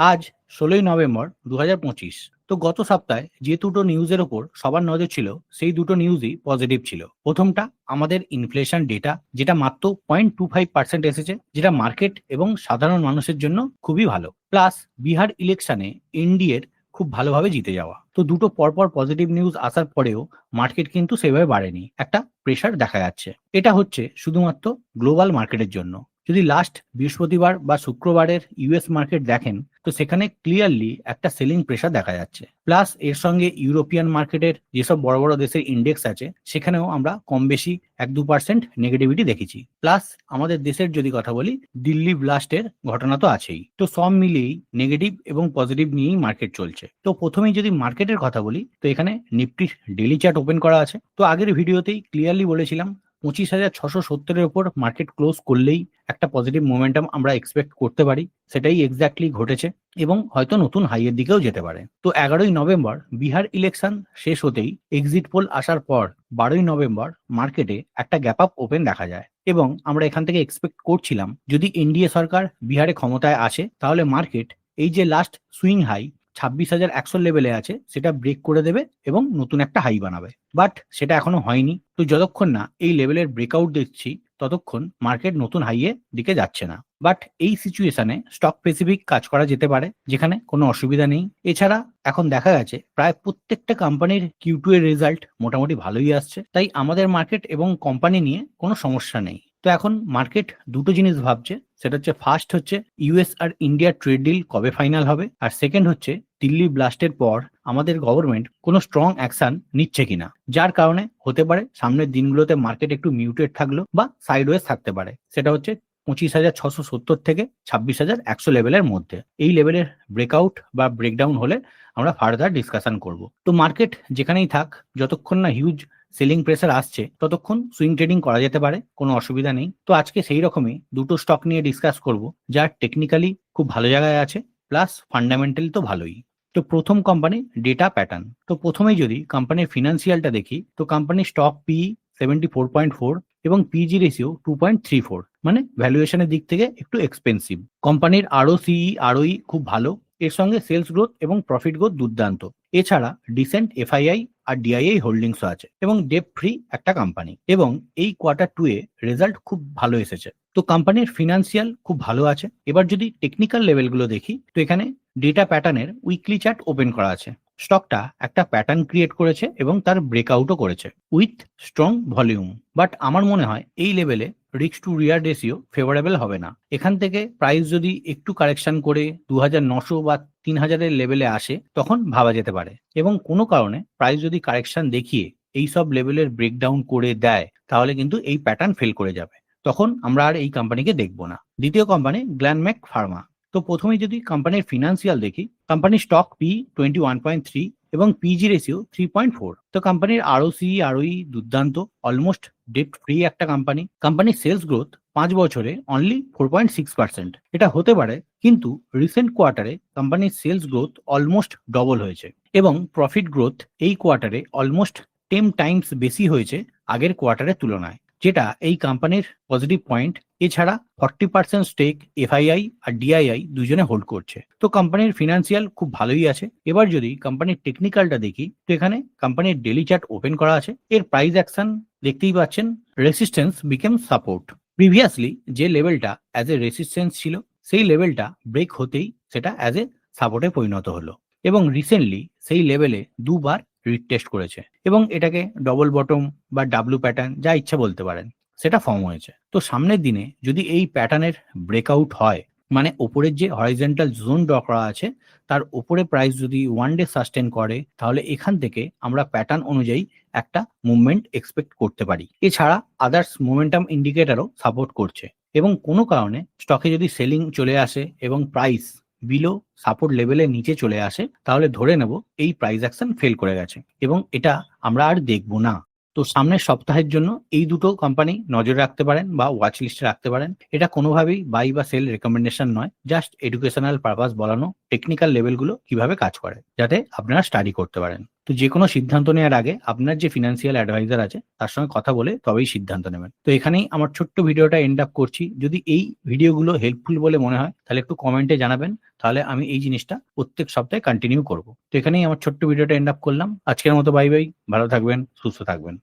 আজ ষোলোই নভেম্বর দু পঁচিশ। তো গত সপ্তাহে যে দুটো নিউজের ওপর সবার নজর ছিল, সেই দুটো নিউজই পজিটিভ ছিল। প্রথমটা আমাদের ইনফ্লেশন ডেটা যেটা মাত্র পয়েন্ট টু ফাইভ পার্সেন্ট এসেছে, যেটা মার্কেট এবং সাধারণ মানুষের জন্য খুবই ভালো। প্লাস বিহার ইলেকশনে এনডিএর খুব ভালোভাবে জিতে যাওয়া। তো দুটো পরপর পজিটিভ নিউজ আসার পরেও মার্কেট কিন্তু সেভাবে বাড়েনি। একটা প্রেশার দেখা যাচ্ছে। এটা হচ্ছে শুধুমাত্র গ্লোবাল মার্কেটের জন্য। যদি লাস্ট বৃহস্পতিবার বা শুক্রবারের ইউএস মার্কেট দেখেন তো সেখানে ক্লিয়ারলি একটা সেলিং প্রেশার দেখা যাচ্ছে। প্লাস এর সঙ্গে ইউরোপিয়ান মার্কেটের যেসব বড় বড় দেশের ইন্ডেক্স আছে, সেখানেও আমরা কম বেশি এক দু পার্সেন্ট নেগেটিভিটি দেখেছি। প্লাস আমাদের দেশের যদি কথা বলি, দিল্লি ব্লাস্টের ঘটনা তো আছেই। তো সব মিলিয়েই নেগেটিভ এবং পজিটিভ নিয়েই মার্কেট চলছে। তো প্রথমেই যদি মার্কেটের কথা বলি, তো এখানে নিফটির ডেলি চার্ট ওপেন করা আছে। তো আগের ভিডিওতেই ক্লিয়ারলি বলেছিলাম পঁচিশ হাজার ছশো সত্তরের উপর মার্কেট ক্লোজ করলেই একটা পজিটিভ মোমেন্টাম আমরা এক্সপেক্ট করতে পারি, সেটাই এক্স্যাক্টলি ঘটেছে এবং হয়তো নতুন হাইয়ের দিকেও যেতে পারে। তো এগারোই নভেম্বর বিহার ইলেকশন শেষ হতেই এক্সিট পোল আসার পর বারোই নভেম্বর মার্কেটে একটা গ্যাপ আপ ওপেন দেখা যায় এবং আমরা এখান থেকে এক্সপেক্ট করছিলাম, যদি এনডিএ সরকার বিহারে ক্ষমতায় আসে, তাহলে মার্কেট এই যে লাস্ট সুইং হাই ছাব্বিশ হাজার একশো লেভেলে আছে, সেটা ব্রেক করে দেবে এবং নতুন একটা হাই বানাবে। বাট সেটা এখনও হয়নি। তো যতক্ষণ না এই লেভেলের ব্রেকআউট দেখছি, ততক্ষণ মার্কেট নতুন হাইয়ের দিকে যাচ্ছে না। বাট এই সিচুয়েশনে স্টক স্পেসিফিক কাজ করা যেতে পারে, যেখানে কোনো অসুবিধা নেই। এছাড়া এখন দেখা গেছে, প্রায় প্রত্যেকটা কোম্পানির কিউ টু এর রেজাল্ট মোটামুটি ভালোই আসছে। তাই আমাদের মার্কেট এবং কোম্পানি নিয়ে কোনো সমস্যা নেই। তো এখন মার্কেট দুটো জিনিস ভাবছে। সেটা হচ্ছে ফার্স্ট হচ্ছে ইউএস আর ইন্ডিয়ার ট্রেড ডিল কবে ফাইনাল হবে? আর সেকেন্ড হচ্ছে দিল্লি ব্লাস্টের পর আমাদের গভর্নমেন্ট কোনো স্ট্রং অ্যাকশন নিচ্ছে কিনা? যার কারণে হতে পারে সামনের দিনগুলোতে মার্কেট একটু মিউটেড থাকল বা সাইডওয়েজ থাকতে পারে। সেটা হচ্ছে পঁচিশ হাজার ছশো সত্তর থেকে ছাব্বিশ হাজার একশো লেভেলের মধ্যে। এই লেভেলের ব্রেকআউট বা ব্রেকডাউন হলে আমরা ফার্দার ডিসকাশন করব। তো মার্কেট যেখানেই থাক, যতক্ষণ না হিউজ সেলিং প্রেসার আসছে, ততক্ষণ সুইং ট্রেডিং করা যেতে পারে, কোনো অসুবিধা নেই। তো আজকে সেই রকমই দুটো স্টক নিয়ে ডিসকাস করব, যা টেকনিক্যালি খুব ভালো জায়গায় আছে প্লাস ফান্ডামেন্টালি তো ভালোই। তো প্রথম কোম্পানি ডেটা প্যাটার্ন তো প্রথমেই যদি কোম্পানির ফিনান্সিয়ালটা দেখি, তো কোম্পানির stock P seventy four point four এবং PEG ratio two point three four মানে ভ্যালুয়েশনের দিক থেকে একটু এক্সপেন্সিভ কোম্পানির আরও সিই আরওই খুব ভালো, এর সঙ্গে সেলস গ্রোথ এবং প্রফিট গ্রোথ দুর্দান্ত। এছাড়া ডিসেন্ট এফআইআই আর ডিআইআই হোল্ডিংসও আছে এবং ডেপ ফ্রি একটা কোম্পানি এবং এই কোয়ার্টার টু এ রেজাল্ট খুব ভালো এসেছে। তো কোম্পানির ফিনান্সিয়াল খুব ভালো আছে। এবার যদি টেকনিক্যাল লেভেলগুলো দেখি, তো এখানে ডেটা প্যাটার্নের উইকলি চার্ট ওপেন করা আছে। স্টকটা একটা প্যাটার্ন ক্রিয়েট করেছে এবং তার ব্রেকআউটও করেছে উইথ স্ট্রং ভলিউম বাট আমার মনে হয় এই লেভেলে রিক্স টু রিয়ার রেশিও ফেভারেবল হবে না। এখান থেকে প্রাইস যদি একটু কারেকশন করে দু হাজার নশো বা তিন হাজারের লেভেলে আসে, তখন ভাবা যেতে পারে। এবং কোনো কারণে প্রাইস যদি কারেকশন দেখিয়ে এই সব লেভেলের ব্রেকডাউন করে দেয়, তাহলে কিন্তু এই প্যাটার্ন ফেল করে যাবে। তখন আমরা আর এই কোম্পানিকে দেখব না। দ্বিতীয় কোম্পানি গ্ল্যানম্যাক ফার্মা তো প্রথমে যদি কোম্পানির ফিনান্সিয়াল দেখি কোম্পানির stock P twenty one point three এবং PEG ratio three point four তো কোম্পানির আরও সি আরওই দুর্দান্ত অলমোস্ট ডেট ফ্রি একটা কোম্পানি কোম্পানির সেলস গ্রোথ পাঁচ বছরে only four point six percent এটা হতে পারে, কিন্তু রিসেন্ট কোয়ার্টারে কোম্পানির সেলস গ্রোথ অলমোস্ট ডবল হয়েছে এবং প্রফিট গ্রোথ এই কোয়ার্টারে অলমোস্ট টেন টাইমস বেশি হয়েছে আগের কোয়ার্টারের তুলনায়, যেটা এই কোম্পানির পজিটিভ পয়েন্ট এছাড়া ফর্টি পার্সেন্ট স্টেক এফআইআই আর ডিআইআই দুজনে হোল্ড করছে। তো কোম্পানির ফিনান্সিয়াল খুব ভালোই আছে। এবার যদি কোম্পানির টেকনিক্যালটা দেখি, তো এখানে কোম্পানির ডেলি চার্ট ওপেন করা আছে। এর প্রাইস অ্যাকশন দেখতেই পাচ্ছেন রেসিস্টেন্স বিকেম সাপোর্ট প্রিভিয়াসলি যে লেভেলটা অ্যাজ এ রেসিস্টেন্স ছিল, সেই লেভেলটা ব্রেক হতেই সেটা অ্যাজ এ সাপোর্টে পরিণত হলো এবং রিসেন্টলি সেই লেভেলে দুবার রিটেস্ট করেছে এবং এটাকে ডবল বটম বা ডাব্লু প্যাটার্ন যা ইচ্ছা বলতে পারেন, সেটা ফর্ম হয়েছে। তো সামনের দিনে যদি এই প্যাটার্নের ব্রেকআউট হয় মানে ওপরের যে হরিজেন্টাল জোন ড্র করা আছে, তার ওপরে প্রাইস যদি ওয়ান ডে সাস্টেন করে, তাহলে এখান থেকে আমরা প্যাটার্ন অনুযায়ী একটা মুভমেন্ট এক্সপেক্ট করতে পারি। এছাড়া আদার্স মোমেন্টাম ইন্ডিকেটারও সাপোর্ট করছে। এবং কোনো কারণে স্টকে যদি সেলিং চলে আসে এবং প্রাইস বিলো সাপোর্ট লেভেলের নিচে চলে আসে, তাহলে ধরে নেব এই প্রাইস অ্যাকশন ফেল করে গেছে। এবং এটা আমরা আর দেখব না। তো সামনের সপ্তাহের জন্য এই দুটো কোম্পানি নজরে রাখতে পারেন বা ওয়াচ লিস্টে রাখতে পারেন। এটা কোনোভাবেই বাই বা সেল রেকমেন্ডেশন নয় জাস্ট এডুকেশনাল পারপাস বলানো টেকনিক্যাল লেভেলগুলো কীভাবে কাজ করে, যাতে আপনারা স্টাডি করতে পারেন। তো যে কোনো সিদ্ধান্ত নেওয়ার আগে আপনার যে ফিনান্সিয়াল অ্যাডভাইজার আছে, তার সঙ্গে কথা বলে তবেই সিদ্ধান্ত নেবেন। তো এখানেই আমার ছোট্ট ভিডিওটা এন্ড আপ করছি। যদি এই ভিডিওগুলো হেল্পফুল বলে মনে হয়, তাহলে একটু কমেন্টে জানাবেন, তাহলে আমি এই জিনিসটা প্রত্যেক সপ্তাহে কন্টিনিউ করব। তো এখানেই আমার ছোট্ট ভিডিওটা এন্ড আপ করলাম। আজকের মতো বাই বাই ভালো থাকবেন, সুস্থ থাকবেন।